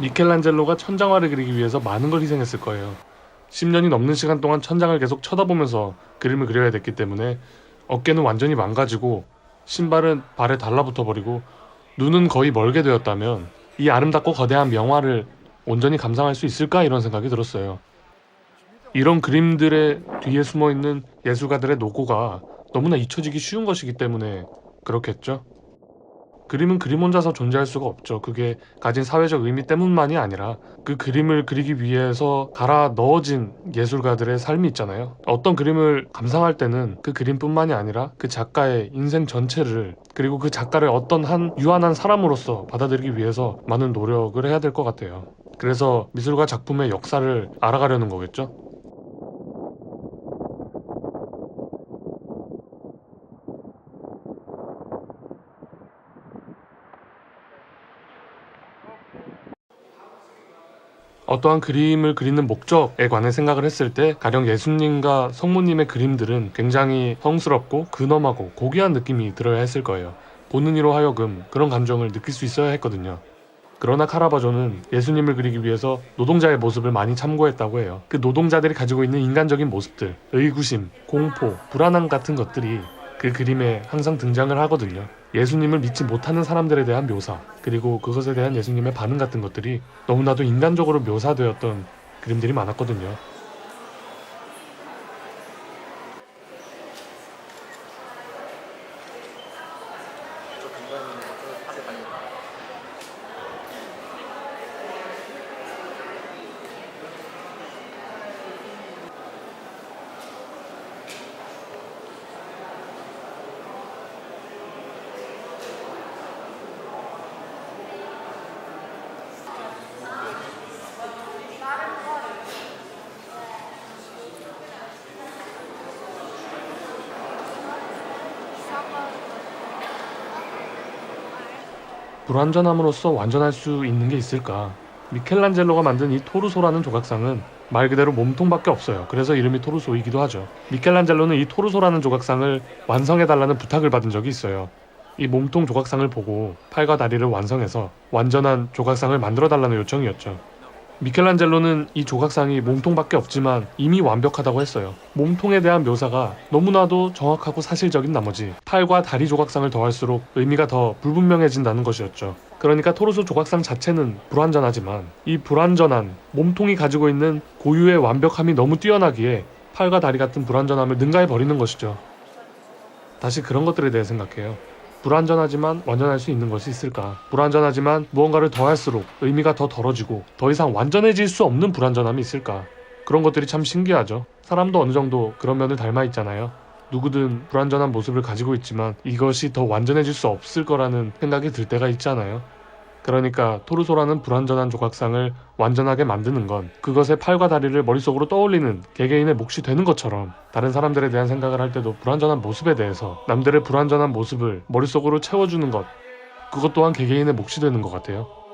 미켈란젤로가 천장화를 그리기 위해서 많은 걸 희생했을 거예요. 10년이 넘는 시간 동안 천장을 계속 쳐다보면서 그림을 그려야 됐기 때문에 어깨는 완전히 망가지고 신발은 발에 달라붙어 버리고 눈은 거의 멀게 되었다면 이 아름답고 거대한 명화를 온전히 감상할 수 있을까 이런 생각이 들었어요. 이런 그림들의 뒤에 숨어 있는 예술가들의 노고가 너무나 잊혀지기 쉬운 것이기 때문에 그렇겠죠. 그림은 그림 혼자서 존재할 수가 없죠. 그게 가진 사회적 의미 때문만이 아니라 그 그림을 그리기 위해서 갈아 넣어진 예술가들의 삶이 있잖아요. 어떤 그림을 감상할 때는 그 그림뿐만이 아니라 그 작가의 인생 전체를 그리고 그 작가를 어떤 한 유한한 사람으로서 받아들이기 위해서 많은 노력을 해야 될 것 같아요. 그래서 미술과 작품의 역사를 알아가려는 거겠죠. 어떠한 그림을 그리는 목적에 관해 생각을 했을 때 가령 예수님과 성모님의 그림들은 굉장히 성스럽고 근엄하고 고귀한 느낌이 들어야 했을 거예요. 보는 이로 하여금 그런 감정을 느낄 수 있어야 했거든요. 그러나 카라바조는 예수님을 그리기 위해서 노동자의 모습을 많이 참고했다고 해요. 그 노동자들이 가지고 있는 인간적인 모습들, 의구심, 공포, 불안함 같은 것들이 그 그림에 항상 등장을 하거든요. 예수님을 믿지 못하는 사람들에 대한 묘사, 그리고 그것에 대한 예수님의 반응 같은 것들이 너무나도 인간적으로 묘사되었던 그림들이 많았거든요. 불완전함으로써 완전할 수 있는 게 있을까? 미켈란젤로가 만든 이 토르소라는 조각상은 말 그대로 몸통밖에 없어요. 그래서 이름이 토르소이기도 하죠. 미켈란젤로는 이 토르소라는 조각상을 완성해달라는 부탁을 받은 적이 있어요. 이 몸통 조각상을 보고 팔과 다리를 완성해서 완전한 조각상을 만들어달라는 요청이었죠. 미켈란젤로는 이 조각상이 몸통밖에 없지만 이미 완벽하다고 했어요. 몸통에 대한 묘사가 너무나도 정확하고 사실적인 나머지 팔과 다리 조각상을 더할수록 의미가 더 불분명해진다는 것이었죠. 그러니까 토르소 조각상 자체는 불완전하지만 이 불완전한 몸통이 가지고 있는 고유의 완벽함이 너무 뛰어나기에 팔과 다리 같은 불완전함을 능가해 버리는 것이죠. 다시 그런 것들에 대해 생각해요. 불완전하지만 완전할 수 있는 것이 있을까? 불완전하지만 무언가를 더할수록 의미가 더 덜어지고 더 이상 완전해질 수 없는 불완전함이 있을까? 그런 것들이 참 신기하죠. 사람도 어느 정도 그런 면을 닮아 있잖아요. 누구든 불완전한 모습을 가지고 있지만 이것이 더 완전해질 수 없을 거라는 생각이 들 때가 있잖아요. 그러니까 토르소라는 불완전한 조각상을 완전하게 만드는 건 그것의 팔과 다리를 머릿속으로 떠올리는 개개인의 몫이 되는 것처럼 다른 사람들에 대한 생각을 할 때도 불완전한 모습에 대해서 남들의 불완전한 모습을 머릿속으로 채워주는 것 그것 또한 개개인의 몫이 되는 것 같아요.